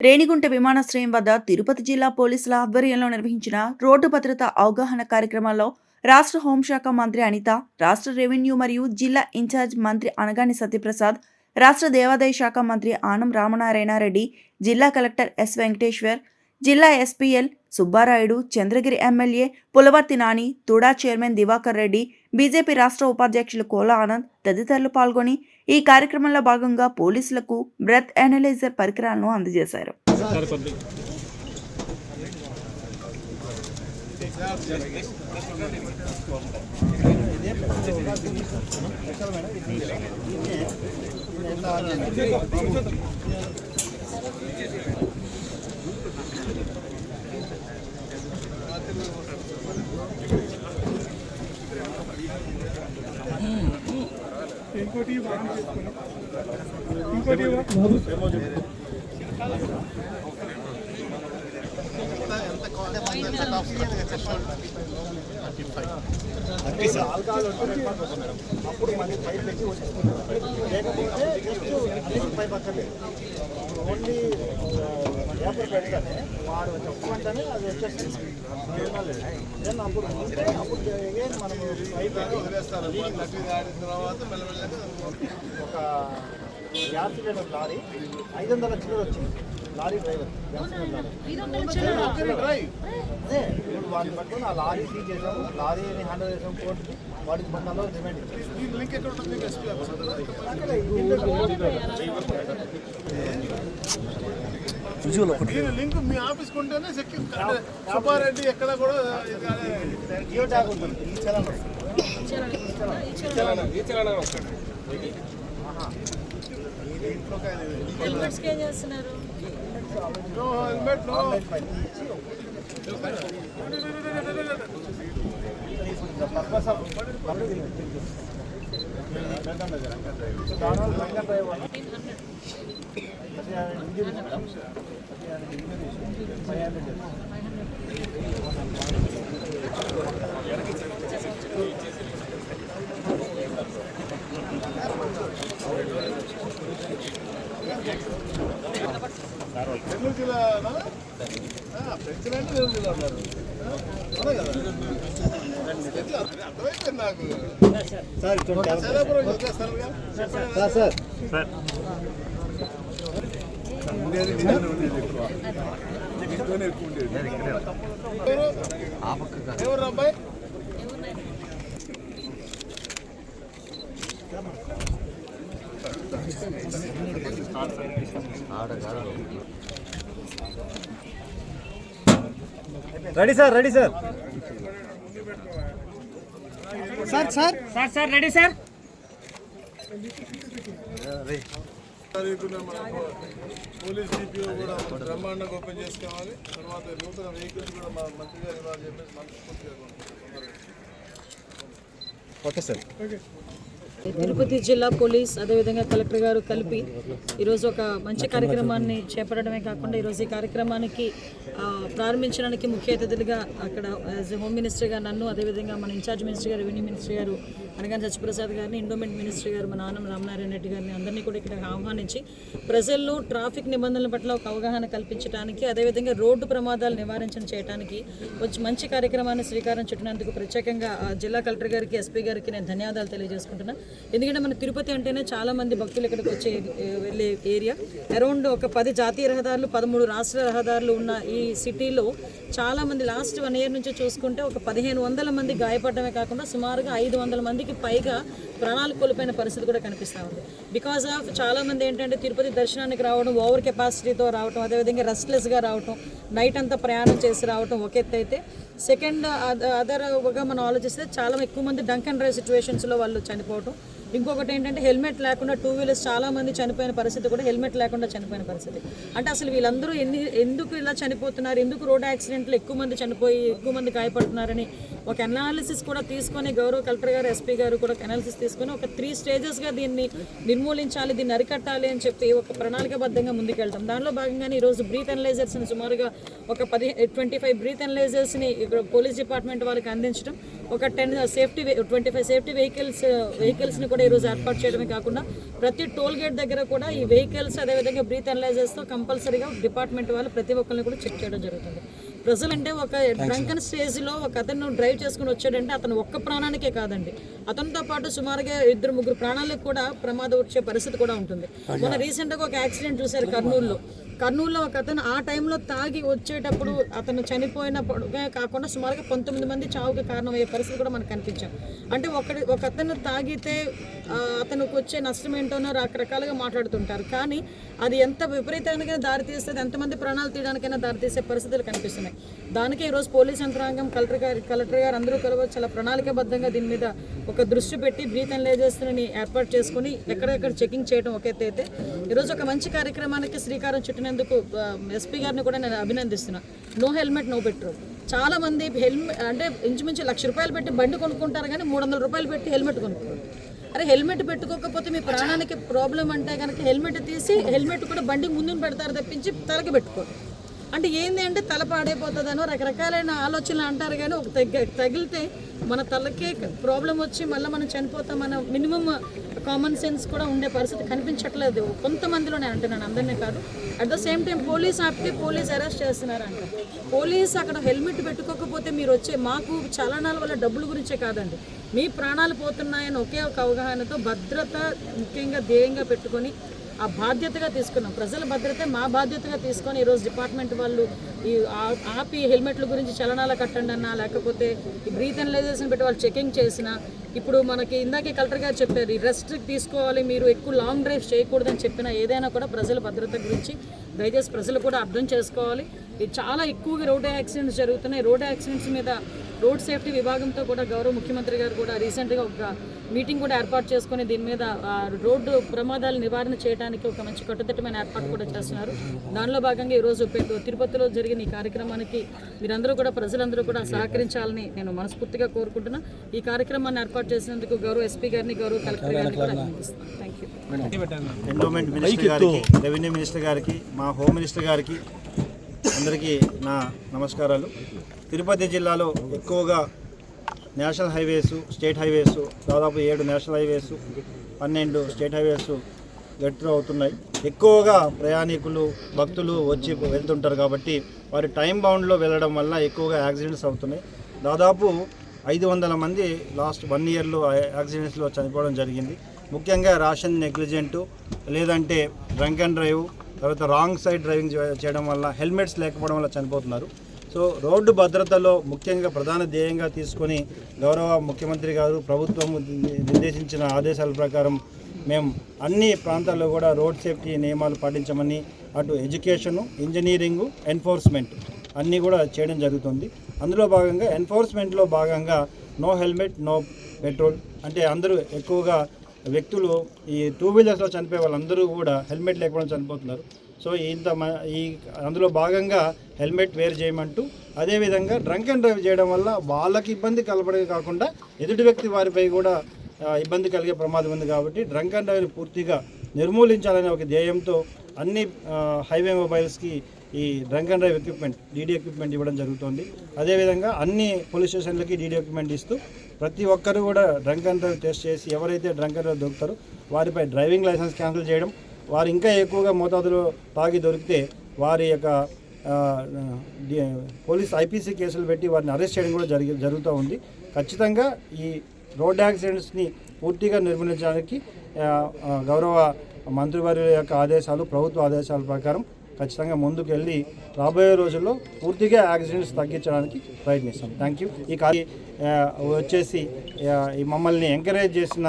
రేణిగుంట విమానాశ్రయం వద్ద తిరుపతి జిల్లా పోలీసుల ఆధ్వర్యంలో నిర్వహించిన రోడ్డు భద్రత అవగాహన కార్యక్రమంలో రాష్ట్ర హోంశాఖ మంత్రి అనిత రాష్ట్ర రెవెన్యూ మరియు జిల్లా ఇన్ఛార్జ్ మంత్రి అనగాని సత్యప్రసాద్ రాష్ట్ర దేవాదాయ శాఖ మంత్రి ఆనం రామనారాయణ రెడ్డి జిల్లా కలెక్టర్ ఎస్ వెంకటేశ్వర్ జిల్లా SPL Subbarayudu Chandragiri MLA Pulavarthi Nani TUDA chairman Divakar Reddy BJP రాష్ట్ర ఉపాధ్యక్షులు కోలా ఆనంద్ తదితరులు పాల్గొని ఈ కార్యక్రమంలో భాగంగా పోలీసులకు బ్రెత్ అనలైజర్ పరికరాలను అందజేశారు. ఇంకోటి బాగా చేసుకుని ఇంకోటి ఇవ్వ. అప్పుడు మళ్ళీ పైప్ పెట్టి లేకపోతే జస్ట్ పైప్ అక్కర్లేదు ఓన్లీ పేపర్ పెడతానే వాడు అది వచ్చేస్తుంది దెన్ అప్పుడు అప్పుడు మనం పైప్ ఒక యాక్సిడెంట్ ఒక లారీ ఐదు వందల లక్షలు వచ్చింది. లారీ డ్రైవర్ అదే ఇప్పుడు వాడిని పట్టుకొని ఆ లారీ సీజ్ చేసాము లారీని హ్యాండిల్ చేసాము కోర్టుకి వాడికి నెలలు రిమైండ్ దీని లింక్ మీ ఆఫీస్ ఉంటేనే సెక్యూర్ సుబ్బారెడ్డి ఎక్కడ కూడా. జియో ట్యాగ్ ఉంటుంది ఈ చలన్ వస్తుంది హెల్మెట్స్కి ఏం చేస్తున్నారు no helmet no five hundred sir sir ఉండేది ఉండేది ఎక్కువ ఎక్కువ ఉండేది ఎవరు అబ్బాయి ready sir ready sir. Sir sir. Sir sir ready sir. Police DPO కూడా బ్రహ్మాండంగా ఓపెన్ చేసుకోవాలి. తర్వాత నూతన వెహికల్స్ కూడా మా మంత్రి గారు ఇవ్వాలని చెప్పేసి మనస్ఫూర్తిగా. Okay sir. తిరుపతి జిల్లా పోలీస్ అదేవిధంగా కలెక్టర్ గారు కలిపి ఈరోజు ఒక మంచి కార్యక్రమాన్ని చేపట్టడమే కాకుండా ఈరోజు ఈ కార్యక్రమానికి ప్రారంభించడానికి ముఖ్య అతిథులుగా అక్కడ యాజ్ హోమ్ మినిస్టర్ గారు నన్ను అదేవిధంగా మన ఇన్ఛార్జ్ మినిస్టర్ గారు రెవెన్యూ మినిస్టర్ గారు అనగానే సత్యప్రసాద్ గారిని ఇండోమెంట్ మినిస్టర్ గారు మన ఆనం రామనారాయణ రెడ్డి గారిని అందరినీ కూడా ఇక్కడ ఆహ్వానించి ప్రజల్లో ట్రాఫిక్ నిబంధనల పట్ల ఒక అవగాహన కల్పించడానికి అదేవిధంగా రోడ్డు ప్రమాదాలు నివారించడం చేయడానికి వచ్చి మంచి కార్యక్రమాన్ని శ్రీకారం చుట్టినందుకు ప్రత్యేకంగా జిల్లా కలెక్టర్ గారికి ఎస్పీ గారికి నేను ధన్యవాదాలు తెలియజేసుకుంటున్నాను ఎందుకంటే మన తిరుపతి అంటేనే చాలా మంది భక్తులు ఇక్కడికి వచ్చే వెళ్ళే ఏరియా. అరౌండ్ ఒక పది జాతీయ రహదారులు పదమూడు రాష్ట్ర రహదారులు ఉన్న ఈ సిటీలో చాలా మంది లాస్ట్ వన్ ఇయర్ నుంచి చూసుకుంటే ఒక పదిహేను వందల మంది గాయపడమే కాకుండా సుమారుగా ఐదు వందల మందికి పైగా ప్రాణాలు కోల్పోయిన పరిస్థితి కూడా కనిపిస్తూ ఉంది. బికాస్ ఆఫ్ చాలా మంది ఏంటంటే తిరుపతి దర్శనానికి రావడం ఓవర్ కెపాసిటీతో రావడం అదేవిధంగా రెస్ట్లెస్గా రావటం నైట్ అంతా ప్రయాణం చేసి రావటం ఒక ఎత్తు అయితే. సెకండ్ అదర్గా మనం ఆలోచిస్తే చాలా ఎక్కువ మంది డంక్ అండ్ డ్రైవ్ సిచ్యువేషన్స్లో వాళ్ళు చనిపోవటం. ఇంకొకటి ఏంటంటే హెల్మెట్ లేకుండా టూ వీలర్స్ చాలామంది చనిపోయిన పరిస్థితి కూడా హెల్మెట్ లేకుండా చనిపోయిన పరిస్థితి. అంటే అసలు వీళ్ళందరూ ఎన్ని ఎందుకు ఇలా చనిపోతున్నారు? ఎందుకు రోడ్ యాక్సిడెంట్లు ఎక్కువ మంది చనిపోయి ఎక్కువ మంది గాయపడుతున్నారని ఒక అనాలిసిస్ కూడా తీసుకొని గౌరవ కలెక్టర్ గారు ఎస్పీ గారు కూడా అనాలిసిస్ తీసుకొని ఒక త్రీ స్టేజెస్గా దీన్ని నిర్మూలించాలి దీన్ని అరికట్టాలి అని చెప్పి ఒక ప్రణాళికబద్ధంగా ముందుకెళ్తాం. దానిలో భాగంగానే ఈరోజు బ్రీత్ అనలైజర్స్ని సుమారుగా ఒక పది ట్వంటీ ఫైవ్ బ్రీత్ అనలైజర్స్ని ఇక్కడ పోలీస్ డిపార్ట్మెంట్ వాళ్ళకి అందించడం. ఒక ten safety twenty five safety vehicles వెహికల్స్ని కూడా ఈరోజు ఏర్పాటు చేయడమే కాకుండా ప్రతి టోల్ గేట్ దగ్గర కూడా ఈ వెహికల్స్ అదేవిధంగా బ్రీత్ అనలైజర్స్తో కంపల్సరీగా డిపార్ట్మెంట్ వాళ్ళు ప్రతి ఒక్కరిని కూడా చెక్ చేయడం జరుగుతుంది. ప్రజలు అంటే ఒక డ్రంకన్ స్టేజ్లో ఒక అతను డ్రైవ్ చేసుకుని వచ్చాడంటే అతను ఒక్క ప్రాణానికే కాదండి. అతనితో పాటు సుమారుగా ఇద్దరు ముగ్గురు ప్రాణాలకు కూడా ప్రమాదం వచ్చే పరిస్థితి కూడా ఉంటుంది. మొన్న రీసెంట్గా ఒక యాక్సిడెంట్ చూశారు కర్నూలులో. కర్నూలులో ఒక అతను ఆ టైంలో తాగి వచ్చేటప్పుడు అతను చనిపోయినప్పుడుగా కాకుండా సుమారుగా పంతొమ్మిది మంది చావుకి కారణమయ్యే పరిస్థితి కూడా మనకు కనిపించాం. అంటే ఒకటి ఒక అతను తాగితే అతనికి వచ్చే నష్టం ఏంటోనో రకరకాలుగా మాట్లాడుతుంటారు. కానీ అది ఎంత విపరీతానికైనా దారితీస్తుంది ఎంతమంది ప్రాణాలు తీయడానికైనా దారితీసే పరిస్థితులు కనిపిస్తున్నాయి. దానికి ఈరోజు పోలీస్ యంత్రాంగం కలెక్టర్ గారు కలెక్టర్ గారు అందరూ కలవ చాలా ప్రణాళికాబద్ధంగా దీని మీద ఒక దృష్టి పెట్టి బ్రీత్ అనలైజర్స్ని ఏర్పాటు చేసుకుని ఎక్కడెక్కడ చెకింగ్ చేయడం ఒక అయితే ఈరోజు ఒక మంచి కార్యక్రమానికి శ్రీకారం చుట్టినందుకు ఎస్పీ గారిని కూడా నేను అభినందిస్తున్నాను నో హెల్మెట్ నో పెట్రోల్. చాలా మంది హెల్మెట్ అంటే ఇంచుమించు లక్ష రూపాయలు పెట్టి బండి కొనుక్కుంటారు కానీ మూడు వందల రూపాయలు పెట్టి హెల్మెట్ కొనుక్కుంటారు. అరే హెల్మెట్ పెట్టుకోకపోతే మీ ప్రాణానికి ప్రాబ్లం అంటే కనుక హెల్మెట్ తీసి హెల్మెట్ కూడా బండి ముందుని పెడతారు తప్పించి తలకి పెట్టుకోరు. అంటే ఏంది అంటే తల పాడైపోతుందనో రకరకాలైన ఆలోచనలు అంటారు కానీ ఒక తగ్గ తగిలితే మన తలకే ప్రాబ్లం వచ్చి మళ్ళీ మనం చనిపోతామన్న మినిమం కామన్ సెన్స్ కూడా ఉండే పరిస్థితి కనిపించట్లేదు. కొంతమందిలో నేను అంటున్నాను అందరినీ కాదు. At the same time police ఆపితే పోలీస్ అరెస్ట్ చేస్తున్నారంట. పోలీస్ అక్కడ హెల్మెట్ పెట్టుకోకపోతే మీరు వచ్చే మాకు చలనాల వల్ల డబ్బుల గురించే కాదండి. మీ ప్రాణాలు పోతున్నాయని ఒకే ఒక అవగాహనతో భద్రత ముఖ్యంగా ధ్యేయంగా పెట్టుకొని ఆ బాధ్యతగా తీసుకున్నాం. ప్రజల భద్రత మా బాధ్యతగా తీసుకొని ఈరోజు డిపార్ట్మెంట్ వాళ్ళు ఈ ఆపి హెల్మెట్ల గురించి చలనాల కట్టండి అన్నా లేకపోతే ఈ బ్రీత్ అనలైజేషన్ పెట్టి వాళ్ళు చెకింగ్ చేసిన ఇప్పుడు మనకి ఇందాకే కలెక్టర్ గారు చెప్పారు ఈ రెస్ట్ తీసుకోవాలి మీరు ఎక్కువ లాంగ్ డ్రైవ్ చేయకూడదని చెప్పిన ఏదైనా కూడా ప్రజల భద్రత గురించి దయచేసి ప్రజలు కూడా అర్థం చేసుకోవాలి. ఇది చాలా ఎక్కువగా రోడ్ యాక్సిడెంట్స్ జరుగుతున్నాయి. రోడ్ యాక్సిడెంట్స్ మీద రోడ్ సేఫ్టీ విభాగంతో కూడా గౌరవ ముఖ్యమంత్రి గారు కూడా రీసెంట్గా ఒక మీటింగ్ కూడా ఏర్పాటు చేసుకొని దీని మీద రోడ్డు ప్రమాదాల నివారణ చేయడానికి ఒక మంచి కట్టుదిట్టమైన ఏర్పాటు కూడా చేస్తున్నారు. దానిలో భాగంగా ఈరోజు తిరుపతిలో జరిగిన ఈ కార్యక్రమానికి మీరందరూ కూడా ప్రజలందరూ కూడా సహకరించాలని నేను మనస్ఫూర్తిగా కోరుకుంటున్నా. ఈ కార్యక్రమాన్ని ఏర్పాటు చేసినందుకు గౌరవ ఎస్పీ గారిని గౌరవ కలెక్టర్ గారిని కూడా థ్యాంక్ యూ ఎండోమెంట్ మినిస్టర్ గారికి రెవెన్యూ మినిస్టర్ గారికి మా హోమ్ మినిస్టర్ గారికి అందరికీ నా నమస్కారాలు. తిరుపతి జిల్లాలో ఎక్కువగా నేషనల్ హైవేస్ స్టేట్ హైవేస్ దాదాపు ఏడు నేషనల్ హైవేస్ పన్నెండు స్టేట్ హైవేస్ గట్టు అవుతున్నాయి. ఎక్కువగా ప్రయాణికులు భక్తులు వచ్చి వెళ్తుంటారు కాబట్టి వారి టైం బౌండ్లో వెళ్ళడం వల్ల ఎక్కువగా యాక్సిడెంట్స్ అవుతున్నాయి. దాదాపు ఐదు వందల మంది లాస్ట్ వన్ ఇయర్లో యాక్సిడెంట్స్లో చనిపోవడం జరిగింది. ముఖ్యంగా రాషన్ నెగ్లిజెంటు లేదంటే డ్రంక్ అండ్ డ్రైవ్ తర్వాత రాంగ్ సైడ్ డ్రైవింగ్ చేయడం వల్ల హెల్మెట్స్ లేకపోవడం వల్ల చనిపోతున్నారు. సో రోడ్డు భద్రతలో ముఖ్యంగా ప్రధాన ధ్యేయంగా తీసుకొని గౌరవ ముఖ్యమంత్రి గారు ప్రభుత్వం నిర్దేశించిన ఆదేశాల ప్రకారం మేము అన్ని ప్రాంతాల్లో కూడా రోడ్ సేఫ్టీ నియమాలు పాటించమని అటు ఎడ్యుకేషను ఇంజనీరింగు ఎన్ఫోర్స్మెంట్ అన్నీ కూడా చేయడం జరుగుతుంది. అందులో భాగంగా ఎన్ఫోర్స్మెంట్లో భాగంగా నో హెల్మెట్ నో పెట్రోల్ అంటే అందరూ ఎక్కువగా వ్యక్తులు ఈ టూ వీలర్స్లో చనిపోయే వాళ్ళందరూ కూడా హెల్మెట్ లేకపోవడం చనిపోతున్నారు. సో ఇంత ఈ అందులో భాగంగా హెల్మెట్ వేర్ చేయమంటూ అదేవిధంగా డ్రంక్ అండ్ డ్రైవ్ చేయడం వల్ల వాళ్ళకి ఇబ్బంది కలపడమే కాకుండా ఎదుటి వ్యక్తి వారిపై కూడా ఇబ్బంది కలిగే ప్రమాదం ఉంది కాబట్టి డ్రంక్ అండ్ డ్రైవ్ని పూర్తిగా నిర్మూలించాలనే ఒక ధ్యేయంతో అన్ని హైవే మొబైల్స్కి ఈ drunk and drive equipment DD equipment ఇవ్వడం జరుగుతుంది. అదేవిధంగా అన్ని పోలీస్ స్టేషన్లకి డీడీ ఎక్విప్మెంట్ ఇస్తూ ప్రతి ఒక్కరు కూడా డ్రంక్ అండ్ డ్రైవ్ టెస్ట్ చేసి ఎవరైతే డ్రంక్ అండ్ డ్రైవ్ దొరుకుతారో వారిపై డ్రైవింగ్ లైసెన్స్ క్యాన్సిల్ చేయడం వారు ఇంకా ఎక్కువగా మోతాదులో తాగి దొరికితే వారి యొక్క పోలీస్ ఐపీసీ కేసులు పెట్టి వారిని అరెస్ట్ చేయడం కూడా జరిగి జరుగుతూ ఉంది. ఖచ్చితంగా ఈ రోడ్ యాక్సిడెంట్స్ని పూర్తిగా నిర్మూలించడానికి గౌరవ మంత్రివారి యొక్క ఆదేశాలు ప్రభుత్వ ఆదేశాల ప్రకారం ఖచ్చితంగా ముందుకెళ్ళి రాబోయే రోజుల్లో పూర్తిగా యాక్సిడెంట్స్ తగ్గించడానికి ప్రయత్నిస్తాం. థ్యాంక్ యూ ఈ కార్య వచ్చేసి ఈ మమ్మల్ని ఎంకరేజ్ చేసిన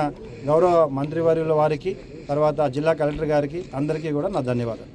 గౌరవ మంత్రివర్యుల వారికి తర్వాత జిల్లా కలెక్టర్ గారికి అందరికీ కూడా నా ధన్యవాదాలు.